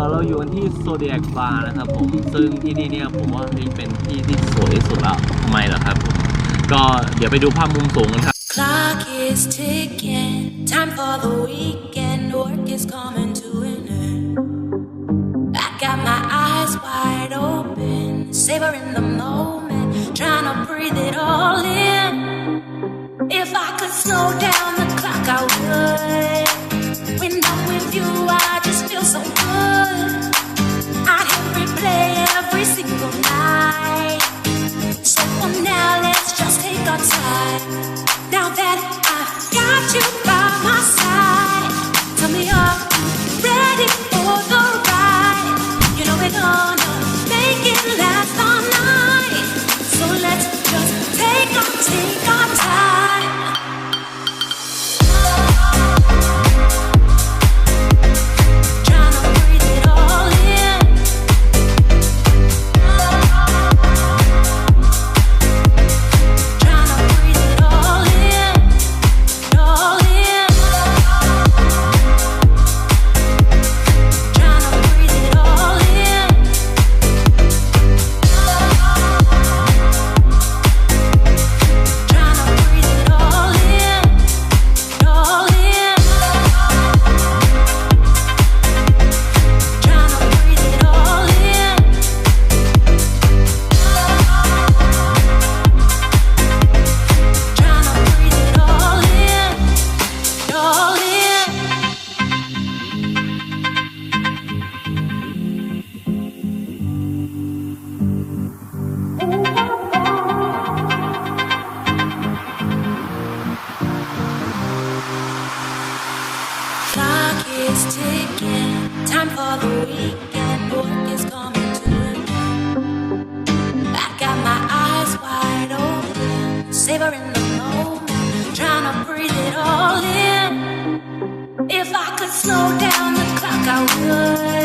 อเราอยู่กันที่โซเดียกบาร์นะครับผมซึ่งที่นี่เนี่ยผมว่าเป็นที่ที่สวยที่สุดแล้วทำไมล่ะครับผมก็เดี๋ยวไปดูภาพมุมสูงกันครับ Clock is ticking, time for the weekend. Work is coming to an end. I got my eyes wide open, savoring the moment, trying to breathe it all in. If I could slow down time for the weekend. Work is coming to an end. I got my eyes wide open, savoring the moment, trying to breathe it all in. If I could slow down the clock, I would.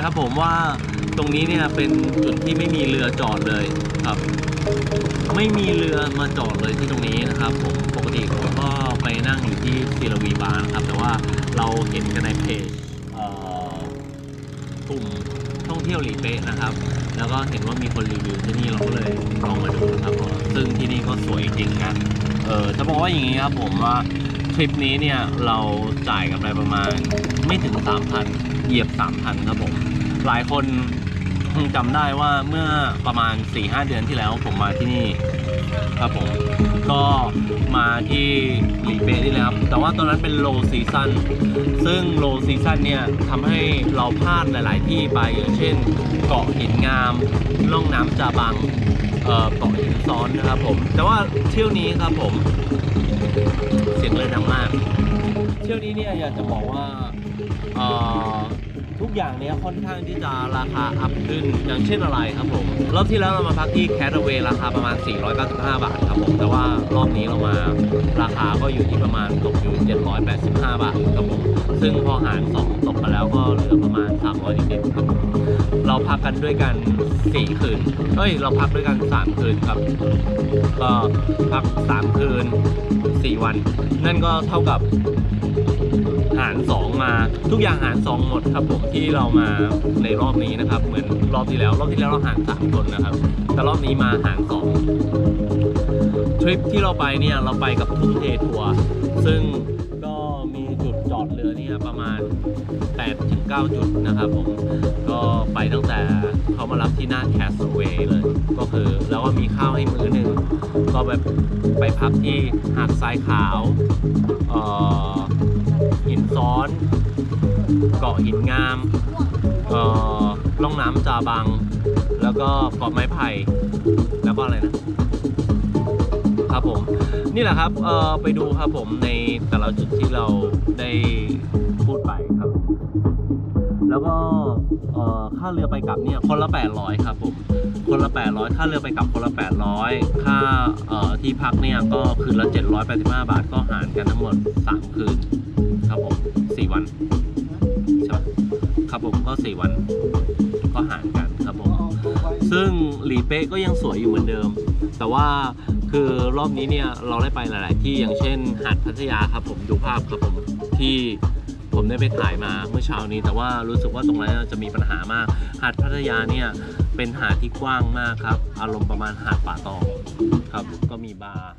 นไหมครับผมว่าตรงนี้เนี่ยเป็นจุดที่ไม่มีเรือจอดเลยครับ ไม่มีเรือมาจอดเลยที่ตรงนี้นะครับผมปกติผมก็ไปนั่งอยู่ที่ซีลวีบาร์นะครับ แต่ว่าเราเห็นกันในเพจกลุ่มท่องเที่ยวหลีเป๊ะนะครับ แล้วก็เห็นว่ามีคนรีวิวที่นี่เราก็เลยลองมาดูนะครับผมซึ่งที่นี่ก็สวยจริงนะเออจะบอกว่าอย่างนี้ครับผมว่าทริปนี้เนี่ยเราจ่ายกันไปประมาณไม่ถึง 3,000 เหยียบ 3,000 ครับผม หลายคนคงจำได้ว่าเมื่อประมาณ 4-5 เดือนที่แล้วผมมาที่นี่ครับผมก็มาที่หลีเป๊ะนี่แหละครับ แต่ว่าตอนนั้นเป็นโลซีซั o นซึ่งโลซีซั o นเนี่ยทำให้เราพลาดหลาย ๆ ที่ไปอย่างเช่น เกาะหินงาม ล่องน้ำจาบังเกาะหินซ้อนนะครับผม แต่ว่าเที่ยวนี้ครับผม เสียงเลยดังมาก เที่ยวนี้เนี่ยอยากจะบอกว่าเออ ทุกอย่างเนี้ยค่อนข้างที่จะราคาอัพขึ้นอย่างเช่นอะไรครับผม รอบที่แล้วเรามาพักที่แคทเวย์ราคาประมาณ 495 บาทครับผมแต่ว่ารอบนี้เรามาราคาก็อยู่ที่ประมาณตกอยู่ 785 บาทครับผมซึ่งพอหาร 2 ตกไปแล้วก็เหลือประมาณ 300นิดๆครับผมเราพักกันด้วยกัน 4 คืนเฮ้ยเราพักด้วยกัน 3 คืนครับ ก็พัก 3 คืน 4 วัน นั่นก็เท่ากับ หาร 2 มาทุกอย่างหาร 2 หมดครับผมที่เรามาในรอบนี้นะครับ เหมือนรอบที่แล้ว รอบที่แล้วเราหาร3คนนะครับ แต่รอบนี้มาหาร 2 ทริปที่เราไปเนี่ยเราไปกับทุ่งเททัวร์ซึ่งก็มีจุดจอดเรือเนี่ยประมาณ8ถึง9จุดนะครับผมก็ไปตั้งแต่เขามารับที่หน้าแคสเวย์เลย ก็คือแล้วก็มีข้าวให้มื้อหนึ่งก็แบบไปพักที่หาดทรายขาวเอ่อ ซ้อน เกาะหินงามเอ่อล่องน้ำจาบัง แล้วก็เกาะไม้ไผ่แล้วก็อะไรนะครับผมนี่แหละครับเอ่อไปดูครับผมในแต่ละจุดที่เราได้พูดไปครับ แล้วก็เอ่อค่าเรือไปกลับเนี่ยคนละ 800 ครับผมคนละ 800 ค่าเรือไปกลับคนละ 800 ค่าเอ่อที่พักเนี่ยก็คืนละ 785 บาทก็หารกันทั้งหมด 3 คืน ครับผม4วันใช่ปะครับผมก็4วันก็หารกันครับผม ซึ่งหลีเป๊ก็ยังสวยอยู่เหมือนเดิม แต่ว่าคือรอบนี้เนี่ยเราได้ไปหลาย ๆ ที่อย่างเช่น หาดพัทยาครับผมดูภาพครับผมที่ผมได้ไปถ่ายมาเมื่อเช้านี้ แต่ว่ารู้สึกว่าตรงนั้นจะมีปัญหามาก หาดพัทยาเนี่ยเป็นหาดที่กว้างมากครับ อารมณ์ประมาณหาดป่าตองครับก็มีบาร์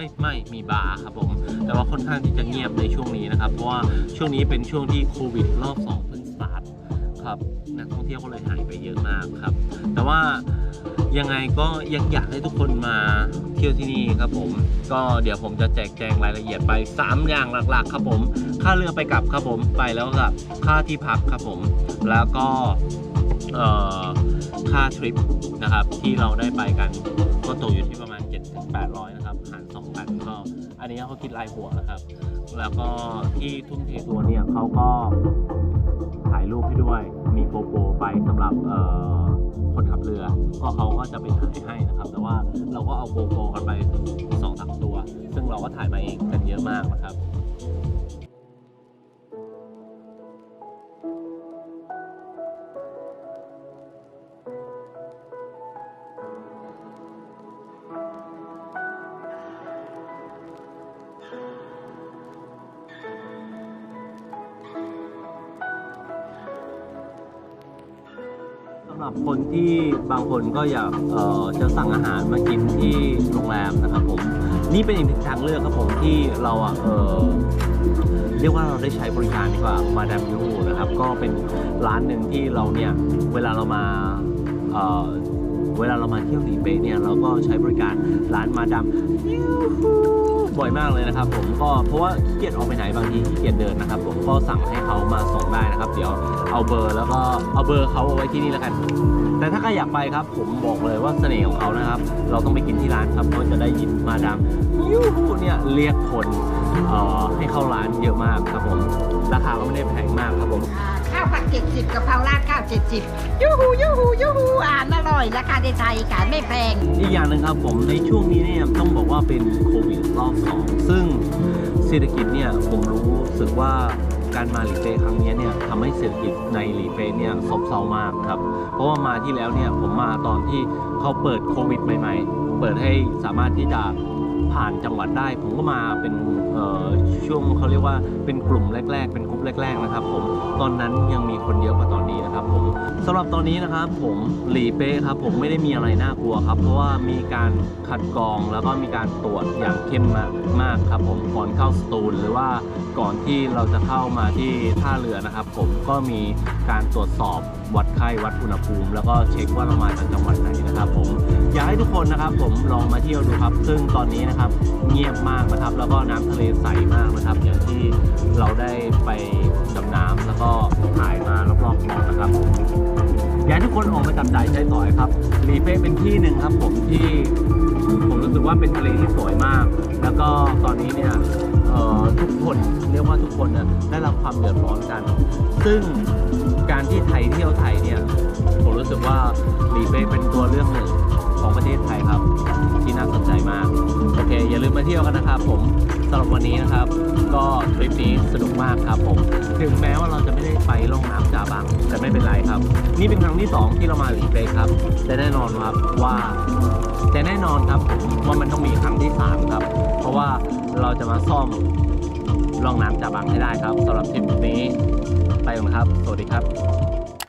อ้ยไม่มีบาร์ครับผม แต่ว่าค่อนข้างที่จะเงียบในช่วงนี้นะครับ เพราะว่าช่วงนี้เป็นช่วงที่โควิดรอบ2เพิ่งสตาร์ทครับนักท่องเที่ยวก็เลยหายไปเยอะมากครับ แต่ว่ายังไงก็ยังอยากให้ทุกคนมาเที่ยวที่นี่ครับผม ก็เดี๋ยวผมจะแจกแจงรายละเอียดไป 3 อย่างหลักๆ ครับผม ค่าเรือไปกลับครับผมไปแล้วกับค่าที่พักครับผม แล้วก็ค่าทริปนะครับที่เราได้ไปกันก็ตกอยู่ที่ประมาณ 7-800 นะครับหาร2กันก็อั นี้เขาคิดรายหัวนะครับ แล้วก็ที่ทุ่มเทตัวเนี่ยเขาก็ถ่ายรูปให้ด้วยมีโปโปไปสำหรับคนขับเรือ ก็เขาก็จะไปถ่ายให้นะครับ แต่ว่าเราก็เอาโปโปกันไปสองสามตัว ซึ่งเราก็ถ่ายมาเองกันเยอะมากนะครับ หรับคนที่บางคนก็อยากจะสั่งอาหารมากินที่โรงแรมนะครับผมนี่เป็นอีกหนึ่งทางเลือกครับผมที่เราอะเออเรียกว่าเราได้ใช้บริการดีกว่ามาดามยูนะครับก็เป็นร้านหนึ่งที่เราเนี่ยเวลาเรามาเเวลาเรามาเที่ยวหลีเป๊ะเนี่ยเราก็ใช้บริการร้านมาดามยู บ่อยมากเลยนะครับผมก็เพราะว่าขี้เกียจออกไปไหนบางทีขี้เกียจเดินนะครับผมก็สั่งให้เขามาส่งได้นะครับ เดี๋ยวเอาเบอร์แล้วก็เอาเบอร์เขาเอาไว้ที่นี่แล้วกัน แต่ถ้าใครอยากไปครับ ผมบอกเลยว่าเสน่ห์ของเขานะครับ เราต้องไปกินที่ร้านครับเขาจะได้ยินมาดามยูฮูเนี่ยเรียกคนเอ่อให้เข้าร้านเยอะมากครับผม ราคาก็ไม่ได้แพงมากครับผมอ่าข้าวผัดเจ็ดสิบกะเพราราดข้าวเจ็ดสิบยูหูยูหูยูหูอ่านอร่อยราคาในไทยขายไม่แพง อีกอย่างหนึ่งครับผมในช่วงนี้เนี่ยต้องบอกว่าเป็นโควิดรอบสองซึ่งเศรษฐกิจเนี่ยผมรู้สึกว่า การมาหลีเป้ครั้งนี้เนี่ยทำให้เศรษฐกิจในหลีเป้เนี่ยซบเซามากครับ เพราะว่ามาที่แล้วเนี่ยผมมาตอนที่เขาเปิดโควิดใหม่ ๆ เปิดให้สามารถที่จะผ่านจังหวัดได้ ผมก็มาเป็นช่วงเขาเรียกว่าเป็นกลุ่มแรก ๆ เป็นกลุ่มแรก ๆนะครับ ผมตอนนั้นยังมีคนเยอะกว่าตอนนี้นะครับผมสำหรับตอนนี้นะครับ ผมหลีเป้ครับ ผมไม่ได้มีอะไรน่ากลัวครับ เพราะว่ามีการคัดกรองแล้วก็มีการตรวจอย่างเข้มมากมากครับ ผมก่อนเข้าสตูลหรือว่าก่อนที่เราจะเข้ามาที่ท่าเรือนะครับ ผมก็มีการตรวจสอบวัดไข้วัดอุณหภูมิ แล้วก็เช็คว่าเรามาจากจังหวัดไหนนะครับ ผมอยากให้ทุกคนนะครับ ผมลองมาเที่ยวดูครับ ซึ่งตอนนี้นะครับเงียบมากนะครับ แล้วก็น้ำทะเลใสมากนะครับ อย่างที่เราได้ไป น้ำแล้วก็ถ่ายมารอบๆนะครับอยากให้ทุกคนออกมาจับจ่ายใช้สอยครับรีเป้เป็นที่หนึ่งครับ ผมที่ผมรู้สึกว่าเป็นทะเลที่สวยมาก แล้วก็ตอนนี้เนี่ยทุกคนเรียกว่าทุกคนน่ยได้รับความเดือดร้อนกัน ซึ่งการที่ไทยเที่ยวไทยเนี่ยผมรู้สึกว่ารีเฟกเป็นตัวเรื่องหนึ่งของประเทศไทยครับ ที่น่าสนใจมาก โอเค อย่าลืมมาเที่ยวกันนะครับผม สำหรับวันนี้นะครับ ก็ทริปนี้สนุกมากครับผม ถึงแม้ว่าเราจะไม่ได้ไปล่องน้ำจาบังแต่ไม่เป็นไรครับ นี่เป็นครั้งที่สองที่เรามาหลีเฟกครับแต่แน่นอนครับว่าแต่แน่นอนครับว่ามันต้องมีครั้งที่สามครับ เพราะว่าเราจะมาซ่อมล่องน้ำจาบังให้ได้ครับสำหรับทริปนี้ไปกันครับ สวัสดีครับ